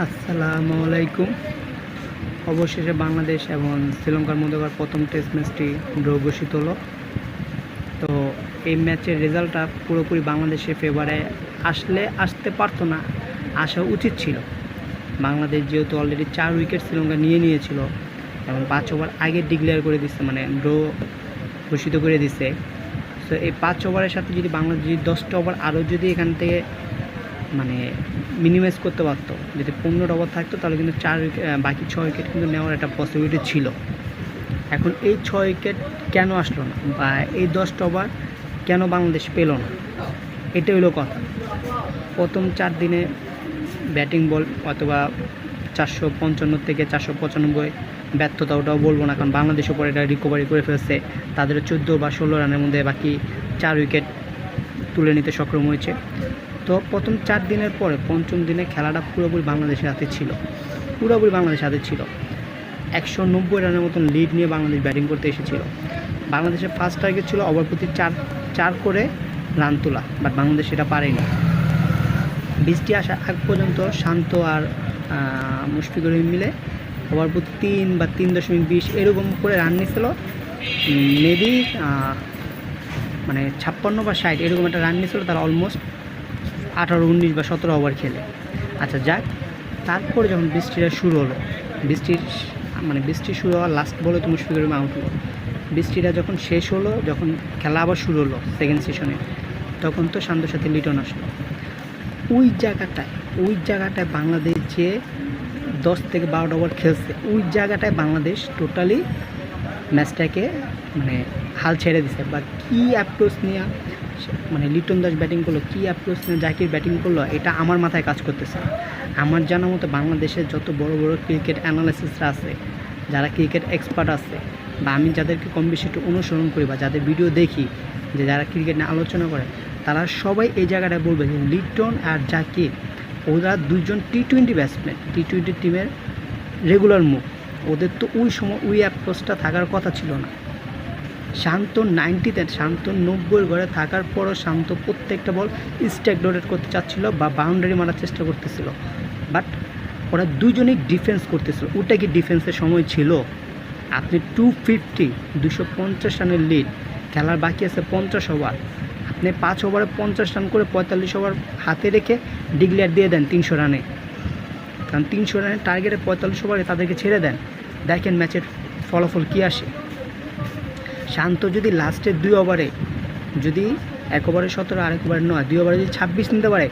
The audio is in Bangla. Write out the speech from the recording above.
আসসালামু আলাইকুম। অবশেষে বাংলাদেশ এবং শ্রীলঙ্কার মধ্যকার প্রথম টেস্ট ম্যাচটি ড্র ঘোষিত হলো। তো এই ম্যাচের রেজাল্টটা পুরোপুরি বাংলাদেশের ফেভারে আসলে আসতে পারতো না, আসা উচিত ছিল। বাংলাদেশ যেহেতু অলরেডি চার উইকেট শ্রীলঙ্কা নিয়ে নিয়েছিল এবং পাঁচ ওভার আগে ডিক্লেয়ার করে দিচ্ছে মানে ড্র ঘোষিত করে দিচ্ছে তো এই পাঁচ ওভারের সাথে যদি বাংলাদেশ যদি দশটা ওভার আরও যদি এখান থেকে মানে মিনিমাইজ করতে পারতো। যদি পনেরো ওভার থাকতো, তাহলে কিন্তু চার বাকি ছয় উইকেট কিন্তু নেওয়ার একটা পসিবিলিটি ছিল। এখন এই ছয় উইকেট কেন আসলো না? বা এই দশটা ওভার কেন বাংলাদেশ পেল না? এটা হলো কথা। প্রথম চার দিনে ব্যাটিং বল অথবা চারশো পঞ্চান্ন থেকে চারশো পঁচানব্বই ব্যর্থতা ওটাও বলব না, কারণ বাংলাদেশ উপর এটা রিকভারি করে ফেলছে। তাদের চোদ্দ বা ষোলো রানের মধ্যে বাকি চার উইকেট তুলে নিতে সক্ষম হয়েছে। তো প্রথম চার দিনের পরে পঞ্চম দিনে খেলাটা পুরোপুরি বাংলাদেশের হাতে ছিল। পুরোপুরি বাংলাদেশের হাতে ছিল। একশো নব্বই রানের মতন লিড নিয়ে বাংলাদেশ ব্যাটিং করতে এসেছিল। বাংলাদেশের ফার্স্ট টার্গেট ছিল ওভার প্রতি চার চার করে রান তোলা বাট বাংলাদেশ সেটা পারেনি। বৃষ্টি আসার আগ পর্যন্ত শান্ত আর মুশফিকুর মিলে ওভার প্রতি তিন বা তিন দশমিক বিশ এরকম করে রান নিয়েছিল মেবি মানে ছাপ্পান্ন বা ষাট এরকম একটা রান নিয়েছিল তারা অলমোস্ট আঠারো, উনিশ বা সতেরো ওভার খেলে। আচ্ছা যাক, তারপরে যখন বৃষ্টিটা শুরু হলো, বৃষ্টির মানে বৃষ্টি শুরু হওয়ার লাস্ট বলে তো মুশফিকুর রহিম আউট হলো বৃষ্টিটা যখন শেষ হলো, যখন খেলা আবার শুরু হলো সেকেন্ড সেশনে তখন তো শান্তর সাথে লিটন আসলো। ওই জায়গাটায় ওই জায়গাটায় বাংলাদেশ যে দশ থেকে বারোটা ওভার খেলছে, ওই জায়গাটায় বাংলাদেশ টোটালি ম্যাচটাকে মানে হাল ছেড়ে দিছে। বা কী অ্যাপ্রোচ নিয়ে মানে লিটন দাস ব্যাটিং করল, কী নিয়ে জাকির ব্যাটিং করল, এটা আমার মাথায় কাজ করতেছে। আমার জানা মতো বাংলাদেশের যত বড় বড় ক্রিকেট অ্যানালাইসিসরা আছে, যারা ক্রিকেট এক্সপার্ট আছে, বা আমি যাদেরকে কম বেশি একটু অনুসরণ করি বা যাদের ভিডিও দেখি, যে যারা ক্রিকেট নিয়ে আলোচনা করে, তারা সবাই এই জায়গাটায় বলবে যে লিটন আর জাকির, ওরা দুজন T twenty batsman T twenty টিমের রেগুলার মুভ ওদের তো ওই সময়, ওই অ্যাপ্রোচটা থাকার কথা ছিল না। শান্ত নাইনটিতে শান্ত নব্বই ঘরে থাকার পরও শান্ত প্রত্যেকটা বল স্ট্যাক ডোরেট করতে চাচ্ছিল বা বাউন্ডারি মারার চেষ্টা করতেছিল। বাট ওরা দুজনেই ডিফেন্স করতেছিল। ওটা কি ডিফেন্সের সময় ছিল? আপনি টু ফিফটি দুশো পঞ্চাশ রানের লিড খেলার বাকি আছে পঞ্চাশ ওভার আপনি পাঁচ ওভারে পঞ্চাশ রান করে পঁয়তাল্লিশ ওভার হাতে রেখে ডিক্লেয়ার দিয়ে দেন তিনশো রানে। কারণ তিনশো রানের টার্গেটে পঁয়তাল্লিশ ওভারে তাদেরকে ছেড়ে দেন। দেখেন ম্যাচের ফলাফল কী আসে। শান্ত যদি লাস্টের দুই ওভারে যদি এক ওভারে সতেরো, আরেক ওভারে নয়, দুই ওভারে যদি ছাব্বিশ নিতে পারে